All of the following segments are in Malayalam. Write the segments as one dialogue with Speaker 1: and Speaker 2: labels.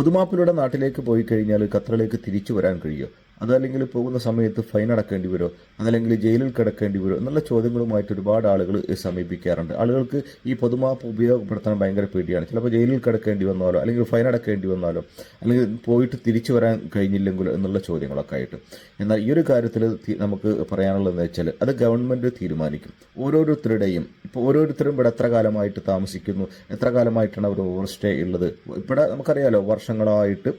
Speaker 1: പൊതുമാപ്പിലൂടെ നാട്ടിലേക്ക് പോയി കഴിഞ്ഞാൽ ഖത്തറിലേക്ക് തിരിച്ചു വരാൻ കഴിയുമോ അതല്ലെങ്കിൽ പോകുന്ന സമയത്ത് ഫൈൻ അടക്കേണ്ടി വരുമോ? അതല്ലെങ്കിൽ ജയിലിൽ കിടക്കേണ്ടി വരുമോ? എന്നുള്ള ചോദ്യങ്ങളുമായിട്ട് ഒരുപാട് ആളുകൾ സമീപിക്കാറുണ്ട്. ആളുകൾക്ക് ഈ പൊതുമാപ്പ് ഉപയോഗപ്പെടുത്താൻ ഭയങ്കര പേടിയാണ്. ചിലപ്പോൾ ജയിലിൽ കിടക്കേണ്ടി വന്നാലോ അല്ലെങ്കിൽ ഫൈൻ അടക്കേണ്ടി വന്നാലോ അല്ലെങ്കിൽ പോയിട്ട് തിരിച്ചു വരാൻ കഴിഞ്ഞില്ലെങ്കിലോ എന്നുള്ള ചോദ്യങ്ങളൊക്കെ ആയിട്ട്. എന്നാൽ ഈ ഒരു കാര്യത്തിൽ നമുക്ക് പറയാനുള്ളതെന്ന് വെച്ചാൽ അത് ഗവൺമെന്റ് തീരുമാനിക്കും. ഓരോരുത്തരുടെയും ഇപ്പോൾ ഓരോരുത്തരും ഇവിടെ എത്ര കാലമായിട്ട് താമസിക്കുന്നു? എത്ര കാലമായിട്ടാണ് അവർ ഓവർ സ്റ്റേ ഉള്ളത്? ഇവിടെ നമുക്കറിയാലോ വർഷങ്ങളായിട്ട്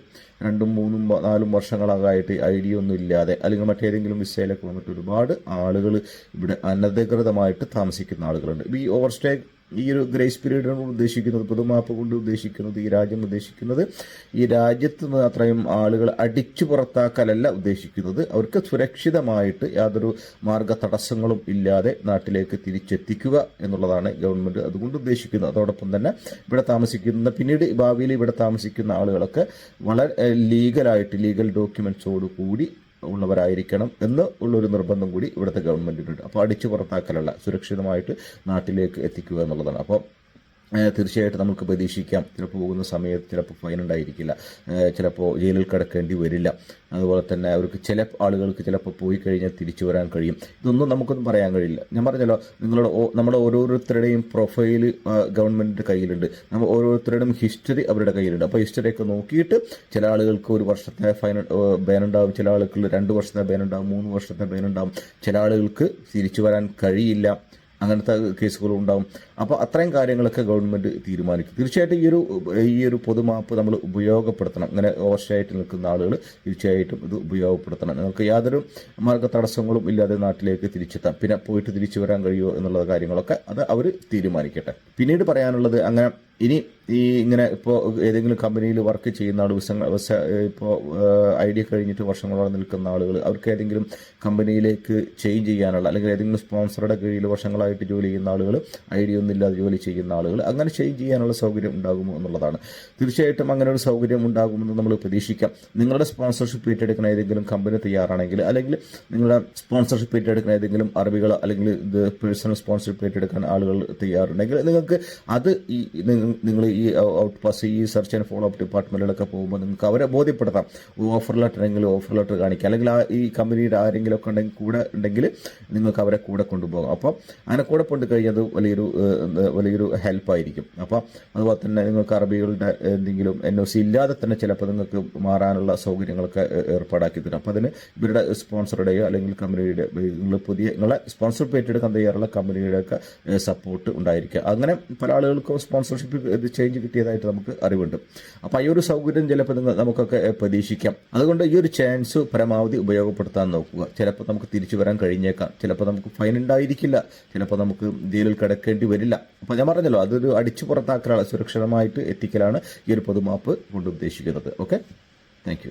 Speaker 1: രണ്ടും മൂന്നും നാലും വർഷങ്ങളായിട്ട് ഐ ഡി ഒന്നും ഇല്ലാതെ അല്ലെങ്കിൽ മറ്റേതെങ്കിലും വിസയിലൊക്കെ വന്നിട്ട് ഒരുപാട് ആളുകൾ ഇവിടെ അനധികൃതമായിട്ട് താമസിക്കുന്ന ആളുകളുണ്ട്. ഈ ഓവർ സ്റ്റേ ഈ ഒരു ഗ്രേസ് പീരീഡ് കൊണ്ട് ഉദ്ദേശിക്കുന്നത് പുതുമാപ്പ് കൊണ്ട് ഉദ്ദേശിക്കുന്നത് ഈ രാജ്യം ഉദ്ദേശിക്കുന്നത് ഈ രാജ്യത്ത് നിന്ന് അത്രയും ആളുകൾ അടിച്ചു പുറത്താക്കലല്ല ഉദ്ദേശിക്കുന്നത്. അവർക്ക് സുരക്ഷിതമായിട്ട് യാതൊരു മാർഗ തടസ്സങ്ങളും ഇല്ലാതെ നാട്ടിലേക്ക് തിരിച്ചെത്തിക്കുക എന്നുള്ളതാണ് ഗവൺമെന്റ് അതുകൊണ്ട് ഉദ്ദേശിക്കുന്നത്. അതോടൊപ്പം തന്നെ ഇവിടെ താമസിക്കുന്ന പിന്നീട് ഭാവിയിൽ ഇവിടെ താമസിക്കുന്ന ആളുകളൊക്കെ വളരെ ലീഗലായിട്ട് ലീഗൽ ഡോക്യുമെന്റ്സോട് കൂടി ഉള്ളവരായിരിക്കണം എന്ന് ഉള്ളൊരു നിർബന്ധം കൂടി ഇവിടുത്തെ ഗവൺമെന്റിനുണ്ട് അപ്പോൾ അടിച്ചു പുറത്താക്കലല്ല സുരക്ഷിതമായിട്ട് നാട്ടിലേക്ക് എത്തിക്കുക എന്നുള്ളതാണ്. അപ്പോൾ തീർച്ചയായിട്ടും നമുക്ക് പ്രതീക്ഷിക്കാം. ചിലപ്പോൾ പോകുന്ന സമയത്ത് ചിലപ്പോൾ ഫൈൻ ഉണ്ടായിരിക്കില്ല. ചിലപ്പോൾ ജയിലിൽ കിടക്കേണ്ടി വരില്ല. അതുപോലെ തന്നെ അവർക്ക് ചില ആളുകൾക്ക് ചിലപ്പോൾ പോയി കഴിഞ്ഞാൽ തിരിച്ചു വരാൻ കഴിയും. ഇതൊന്നും നമുക്കൊന്നും പറയാൻ കഴിയില്ല. ഞാൻ പറഞ്ഞല്ലോ നിങ്ങളുടെ നമ്മുടെ ഓരോരുത്തരുടെയും പ്രൊഫൈൽ ഗവൺമെന്റിന്റെ കയ്യിലുണ്ട്. നമ്മൾ ഓരോരുത്തരുടെയും ഹിസ്റ്ററി അവരുടെ കയ്യിലുണ്ട്. അപ്പോൾ ഹിസ്റ്ററിയൊക്കെ നോക്കിയിട്ട് ചില ആളുകൾക്ക് ഒരു വർഷത്തെ ഫൈൻ ബാൻ ഉണ്ടാവും. ചില ആളുകൾക്ക് രണ്ട് വർഷത്തെ ബാൻ ഉണ്ടാവും. മൂന്ന് വർഷത്തെ ബാൻ ഉണ്ടാവും. ചില ആളുകൾക്ക് തിരിച്ചു വരാൻ കഴിയില്ല. അങ്ങനത്തെ കേസുകളും ഉണ്ടാവും അപ്പോൾ അത്രയും കാര്യങ്ങളൊക്കെ ഗവൺമെന്റ് തീരുമാനിക്കും. തീർച്ചയായിട്ടും ഈ ഒരു ഈ ഒരു പൊതുമാപ്പ് നമ്മൾ ഉപയോഗപ്പെടുത്തണം. അങ്ങനെ ഓവർഷയായിട്ട് നിൽക്കുന്ന ആളുകൾ തീർച്ചയായിട്ടും ഇത് ഉപയോഗപ്പെടുത്തണം. നിങ്ങൾക്ക് യാതൊരു മാർഗ തടസ്സങ്ങളും ഇല്ലാതെ നാട്ടിലേക്ക് തിരിച്ചെത്താം. പിന്നെ പോയിട്ട് തിരിച്ചു വരാൻ കഴിയുമോ എന്നുള്ള കാര്യങ്ങളൊക്കെ അത് അവർ തീരുമാനിക്കട്ടെ. പിന്നീട് പറയാനുള്ളത് അങ്ങനെ ഇനി ഈ ഇങ്ങനെ ഇപ്പോൾ ഏതെങ്കിലും കമ്പനിയിൽ വർക്ക് ചെയ്യുന്ന ആൾ ഇപ്പോൾ ഐ ഡി കഴിഞ്ഞിട്ട് വർഷങ്ങളോളം നിൽക്കുന്ന ആളുകൾ അവർക്ക് ഏതെങ്കിലും കമ്പനിയിലേക്ക് ചേഞ്ച് ചെയ്യാനുള്ള അല്ലെങ്കിൽ ഏതെങ്കിലും സ്പോൺസറുടെ കീഴിൽ വർഷങ്ങളായിട്ട് ജോലി ചെയ്യുന്ന ആളുകൾ ഐ ഡി ഒന്നും ഇല്ലാതെ ജോലി ചെയ്യുന്ന ആളുകൾ അങ്ങനെ ചേഞ്ച് ചെയ്യാനുള്ള സൗകര്യം ഉണ്ടാകുമോ എന്നുള്ളതാണ്. തീർച്ചയായിട്ടും അങ്ങനെ ഒരു സൗകര്യം ഉണ്ടാകുമെന്ന് നമ്മൾ പ്രതീക്ഷിക്കാം. നിങ്ങളുടെ സ്പോൺസർഷിപ്പ് ഏറ്റെടുക്കുന്ന ഏതെങ്കിലും കമ്പനി തയ്യാറാണെങ്കിൽ അല്ലെങ്കിൽ നിങ്ങളുടെ സ്പോൺസർഷിപ്പ് ഏറ്റെടുക്കുന്ന ഏതെങ്കിലും അറബികൾ അല്ലെങ്കിൽ ഇത് പേഴ്സണൽ സ്പോൺസർഷിപ്പ് ഏറ്റെടുക്കാൻ ആളുകൾ തയ്യാറുണ്ടെങ്കിൽ നിങ്ങൾക്ക് അത് ഈ നിങ്ങൾ ഈ ഔട്ട് പാസ് ഈ സെർച്ച് ആൻഡ് ഫോളോ അപ്പ് ഡിപ്പാർട്ട്മെന്റിലൊക്കെ പോകുമ്പോൾ നിങ്ങൾക്ക് അവരെ ബോധ്യപ്പെടുത്താം. ഓഫർ ലെറ്റർ എങ്കിലും ഓഫർ ലെറ്റർ കാണിക്കുക. അല്ലെങ്കിൽ ആ ഈ കമ്പനിയുടെ ആരെങ്കിലും ഒക്കെ ഉണ്ടെങ്കിൽ കൂടെ ഉണ്ടെങ്കിൽ നിങ്ങൾക്ക് അവരെ കൂടെ കൊണ്ടുപോകാം. അപ്പോൾ അങ്ങനെ കൂടെ കൊണ്ട് കഴിഞ്ഞാൽ അത് വലിയൊരു വലിയൊരു ഹെൽപ്പായിരിക്കും അപ്പോൾ അതുപോലെ തന്നെ നിങ്ങൾക്ക് അറബികളുടെ എന്തെങ്കിലും എൻ ഒ സി ഇല്ലാതെ തന്നെ ചിലപ്പോൾ നിങ്ങൾക്ക് മാറാനുള്ള സൗകര്യങ്ങളൊക്കെ ഏർപ്പാടാക്കി തരും. അപ്പോൾ അതിന് ഇവരുടെ സ്പോൺസറുടെയോ അല്ലെങ്കിൽ കമ്പനിയുടെ നിങ്ങൾ പുതിയ നിങ്ങളെ സ്പോൺസർഷിപ്പ് ഏറ്റെടുക്കാൻ തയ്യാറുള്ള കമ്പനിയുടെ ഒക്കെ സപ്പോർട്ട് ഉണ്ടായിരിക്കുക. അങ്ങനെ പല ആളുകൾക്കും സ്പോൺസർഷിപ്പ് ഇത് ചേഞ്ച് കിട്ടിയതായിട്ട് നമുക്ക് അറിവുണ്ട്. അപ്പോൾ ഈ ഒരു സൗകര്യം ചിലപ്പോൾ നമുക്കൊക്കെ പ്രതീക്ഷിക്കാം. അതുകൊണ്ട് ഈ ഒരു ചാൻസ് പരമാവധി ഉപയോഗപ്പെടുത്താൻ നോക്കുക. ചിലപ്പോൾ നമുക്ക് തിരിച്ചു വരാൻ കഴിഞ്ഞേക്കാം. ചിലപ്പോൾ നമുക്ക് ഫൈൻ ഉണ്ടായിരിക്കില്ല. ചിലപ്പോൾ നമുക്ക് ജയിലിൽ കിടക്കേണ്ടി വരില്ല. അപ്പോൾ ഞാൻ പറഞ്ഞല്ലോ അതൊരു അടിച്ചു പുറത്താക്കാനുള്ള സുരക്ഷിതമായിട്ട് എത്തിക്കലാണ് ഈ ഒരു പൊതുമാപ്പ് കൊണ്ട് ഉദ്ദേശിക്കുന്നത്. Okay thank